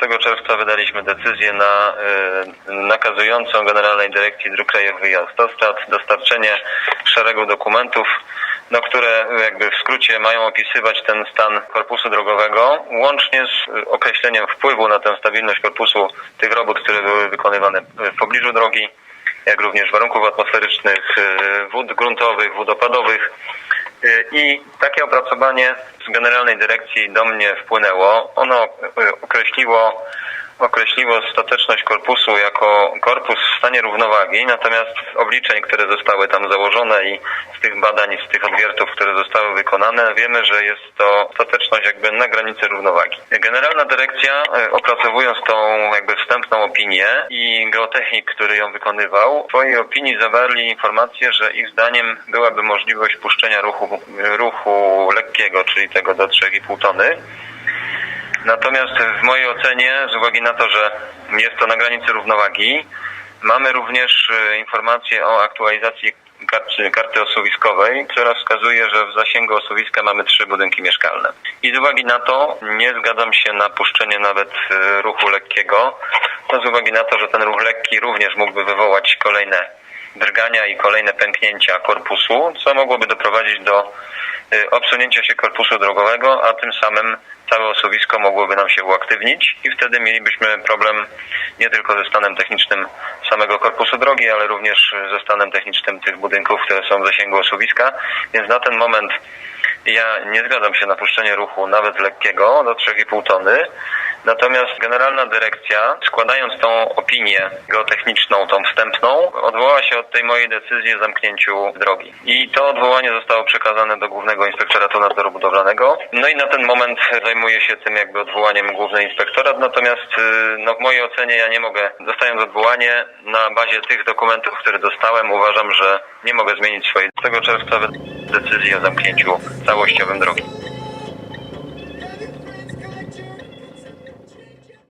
6 czerwca wydaliśmy decyzję na, y, nakazującą Generalnej Dyrekcji Dróg Krajowych i Autostrad dostarczenie szeregu dokumentów, no, które jakby w skrócie mają opisywać ten stan korpusu drogowego, łącznie z y, określeniem wpływu na tę stabilność korpusu tych robót, które były wykonywane w pobliżu drogi, jak również warunków atmosferycznych, y, wód gruntowych, wód opadowych. Y, I takie opracowanie z Generalnej Dyrekcji do mnie wpłynęło. Ono y, określiło, określiło stateczność korpusu jako korpus w stanie równowagi, natomiast z obliczeń, które zostały tam założone i z tych badań, z tych odwiertów, które zostały wykonane, wiemy, że jest to stateczność jakby na granicy równowagi. Generalna Dyrekcja, y, opracowując tą jakby wstępną opinię i geotechnik, który ją wykonywał, w swojej opinii zawarli informację, że ich zdaniem byłaby możliwość puszczenia ruchu, ruchu lekkiego, czyli tego do 3,5 tony. Natomiast w mojej ocenie, z uwagi na to, że jest to na granicy równowagi, mamy również e, informację o aktualizacji karty, karty osuwiskowej, która wskazuje, że w zasięgu osuwiska mamy trzy budynki mieszkalne. I z uwagi na to nie zgadzam się na puszczenie nawet e, ruchu lekkiego, no z uwagi na to, że ten ruch lekki również mógłby wywołać kolejne drgania i kolejne pęknięcia korpusu, co mogłoby doprowadzić do y, obsunięcia się korpusu drogowego, a tym samym całe osuwisko mogłoby nam się uaktywnić i wtedy mielibyśmy problem nie tylko ze stanem technicznym samego korpusu drogi, ale również ze stanem technicznym tych budynków, które są w zasięgu osuwiska. Więc na ten moment ja nie zgadzam się na puszczenie ruchu nawet lekkiego do 3,5 tony. Natomiast Generalna Dyrekcja, składając tą opinię geotechniczną, tą wstępną, odwołała się od tej mojej decyzji o zamknięciu drogi. I to odwołanie zostało przekazane do Głównego Inspektoratu Nadzoru Budowlanego. No i na ten moment zajmuje się tym jakby odwołaniem Główny Inspektorat, natomiast y, no, w mojej ocenie ja nie mogę, dostając odwołanie na bazie tych dokumentów, które dostałem, uważam, że nie mogę zmienić swojej 6 czerwca decyzji o zamknięciu całościowym drogi.